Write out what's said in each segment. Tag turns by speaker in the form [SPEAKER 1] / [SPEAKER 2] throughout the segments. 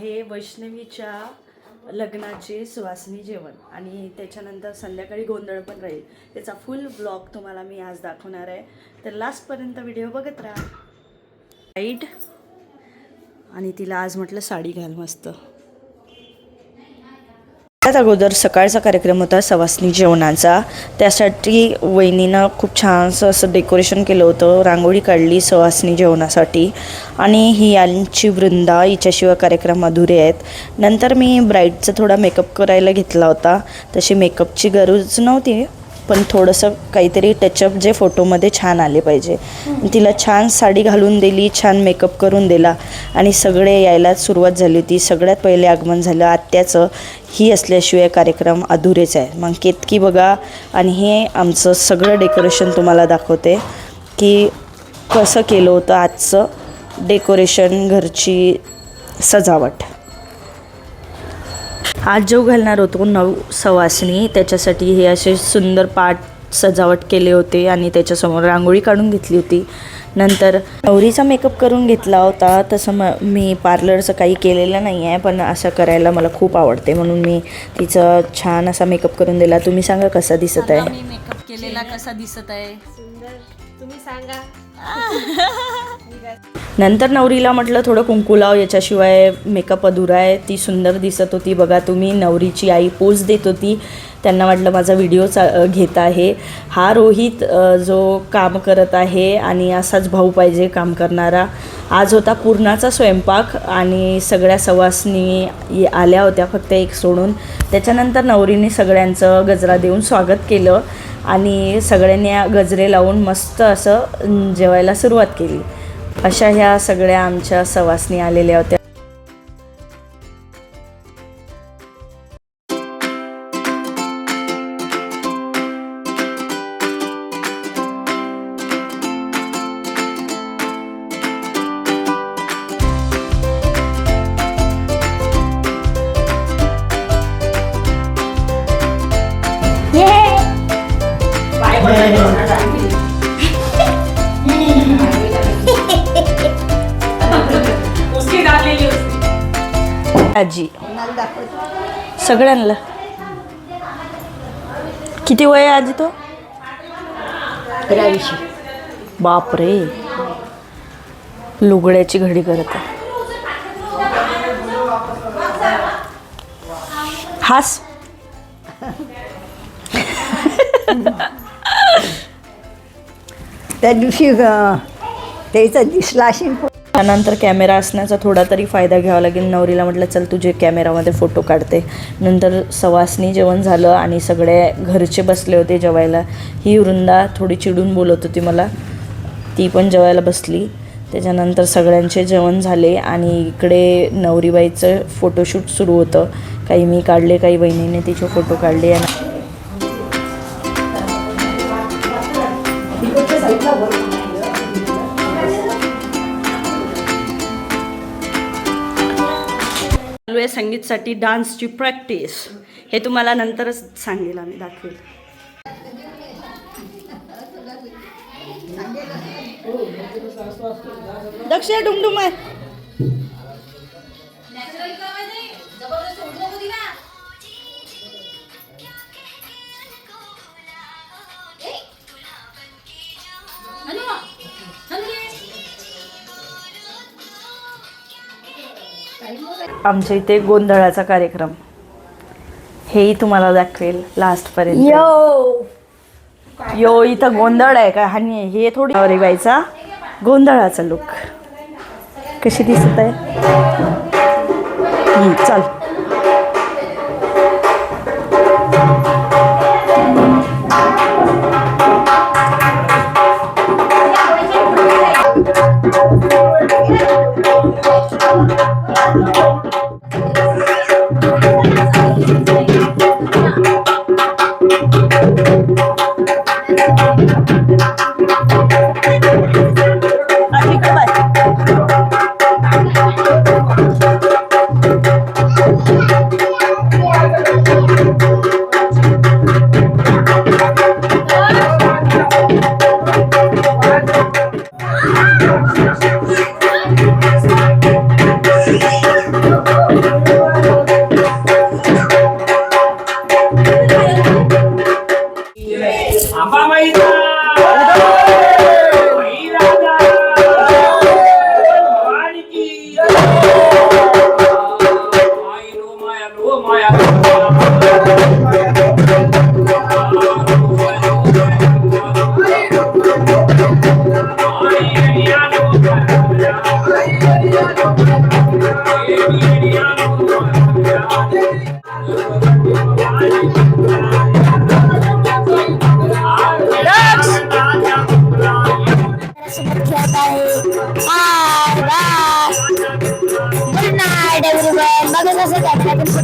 [SPEAKER 1] आहे वैष्णवीच्या लग्नाचे सुवासनी जेवण. आणि त्याच्यानंतर संध्याकाळी गोंधळ पण राहील. त्याचा फुल ब्लॉग तुम्हाला मी आज दाखवणार आहे. तर लास्टपर्यंत व्हिडिओ बघत राहा. राईट आणि तिला आज म्हटलं साडी घाल मस्त. त्यात अगोदर सकाळचा कार्यक्रम होता सवासनी जेवणाचा. त्यासाठी वहिनीनं खूप छानसं असं डेकोरेशन केलं होतं रांगोळी काढली सवासनी जेवणासाठी. आणि ही यांची वृंदा हिच्याशिवाय कार्यक्रम अधुरे आहेत. नंतर मी ब्राईडचा थोडा मेकअप करायला घेतला होता. तशी मेकअपची गरज नव्हती. पण थोडंसं काहीतरी टचअप जे फोटोमध्ये छान आले पाहिजे. तिला छान साडी घालून दिली छान मेकअप करून दिला आणि सगळे यायला सुरुवात झाली होती. सगळ्यात पहिले आगमन झालं आत्याचं. ही असल्याशिवाय कार्यक्रम अधुरेच आहे. मग केतकी बघा आणि हे आमचं सगळं डेकोरेशन तुम्हाला दाखवते की कसं केलं होतं आजचं डेकोरेशन घरची सजावट. आज जो घालणार होतो नऊ सवासनी त्याच्यासाठी हे असे सुंदर पाट सजावट केले होते आणि त्याच्यासमोर रांगोळी काढून घेतली होती. नंतर नवरीचा मेकअप करून घेतला होता. तसं म मी पार्लरचं काही केलेलं नाही आहे पण असं करायला मला खूप आवडते. म्हणून मी तिचं छान असा मेकअप करून दिला. तुम्ही सांगा कसा दिसत आहे?
[SPEAKER 2] मेकअप केलेला कसा दिसत आहे?
[SPEAKER 3] सुंदर. तुम्ही सांगा.
[SPEAKER 1] नंतर नवरीला म्हटलं थोडं कुंकू लाव याच्याशिवाय मेकअप अधुरा आहे. ती सुंदर दिसत होती. बघा तुम्ही नवरीची आई पोज देत होती. त्यांना वाटलं माझा व्हिडिओ चा घेत आहे. हा रोहित जो काम करत आहे आणि असाच भाऊ पाहिजे काम करणारा आज होता पूर्णाचा स्वयंपाक आणि सगळ्या सवासनी आल्या होत्या फक्त एक सोडून. त्याच्यानंतर नवरीने सगळ्यांचं गजरा देऊन स्वागत केलं आणि सगळ्यांनी गजरे लावून मस्त असं जेवायला सुरुवात केली. अशा ह्या सगळ्या आमच्या सवासनी आलेल्या होत्या. आजी. सगळ्यांना. किती वय आहे आजी तो? बापरे. लुगड्याची घडी करत आहे. हास.
[SPEAKER 3] त्या दिवशी त्याचा दिसला असेल.
[SPEAKER 1] त्यानंतर कॅमेरा असण्याचा थोडा तरी फायदा घ्यावा लागेल. नवरीला म्हटलं चल तुझे कॅमेरामध्ये फोटो काढते. नंतर सवासनी जेवण झालं आणि सगळे घरचे बसले होते जेवायला. ही वृंदा थोडी चिडून बोलत होती मला. ती पण जेवायला बसली. त्याच्यानंतर सगळ्यांचे जेवण झाले आणि इकडे नवरीबाईचं फोटोशूट सुरू होतं. काही मी काढले काही बहिणीने तिचे फोटो काढले. आणि आहे संगीतसाठी डान्सची प्रॅक्टिस. हे तुम्हाला नंतरच सांगेल आम्ही दाखवेल. दक्ष डुमडुम आहे. आमच्या इथे गोंधळाचा कार्यक्रम. हेही तुम्हाला दाखवेल लास्टपर्यंत. यो! इथं गोंधळ आहे का आणि हे थोडी नवरीबाईचा गोंधळाचा लुक कशी दिसत आहे? चल.
[SPEAKER 4] Thank you.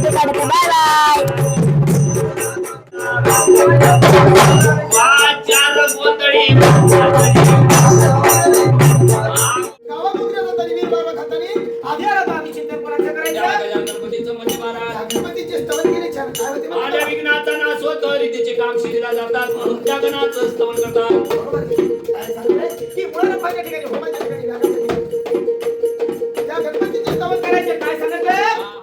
[SPEAKER 4] तुमच्यासाठी बाय.
[SPEAKER 5] काम शिरीला जातात म्हणून त्या स्तवन करतात
[SPEAKER 6] काय
[SPEAKER 1] सांगत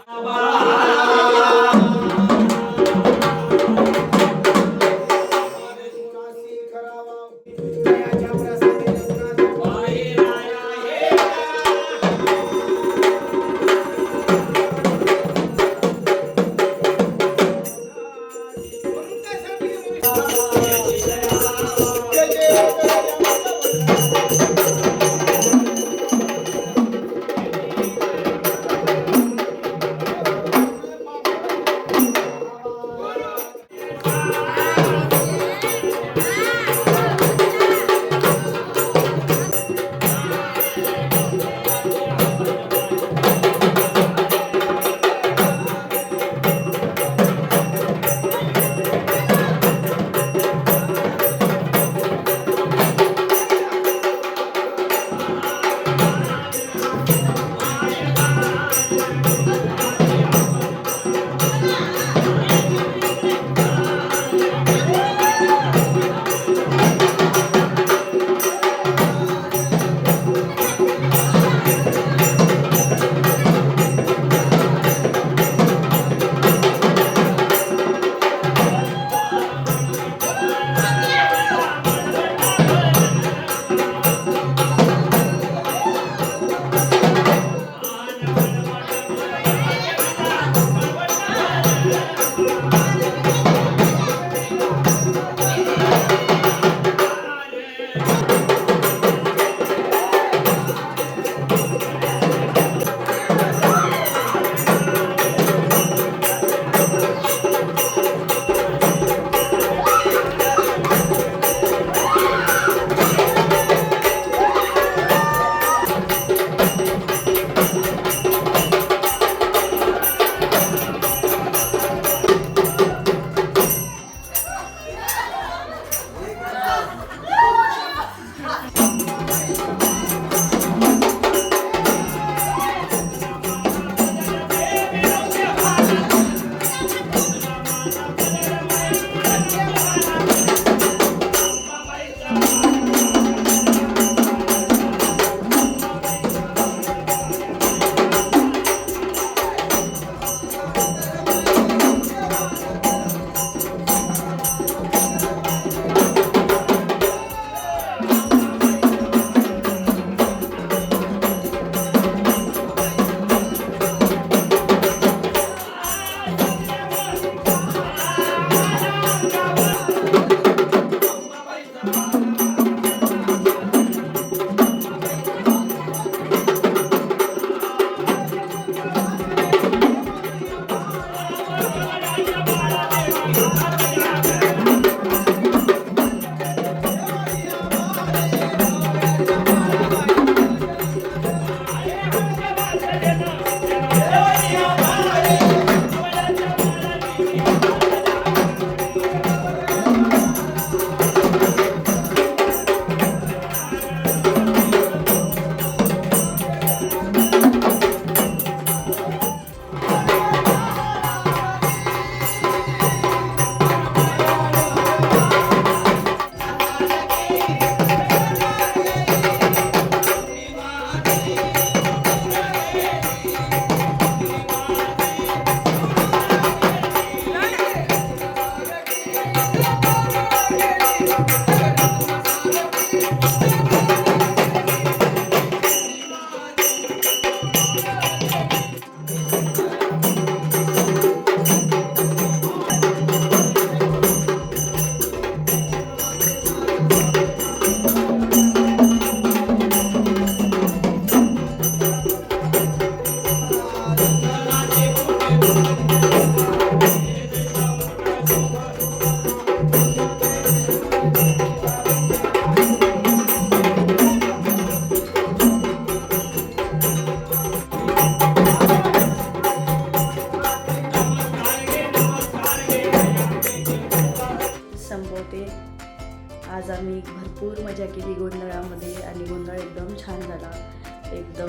[SPEAKER 1] Thank you.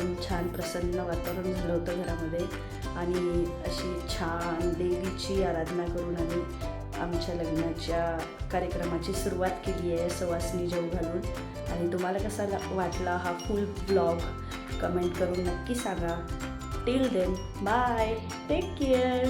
[SPEAKER 1] एकदम छान प्रसन्न वातावरण झालं होतं घरामध्ये. आणि अशी छान देवीची आराधना करून आम्ही आमच्या लग्नाच्या कार्यक्रमाची सुरुवात केली आहे सवासनी जेव घालून. आणि तुम्हाला कसा वाटला हा फुल ब्लॉग कमेंट करून नक्की सांगा. Till then bye take care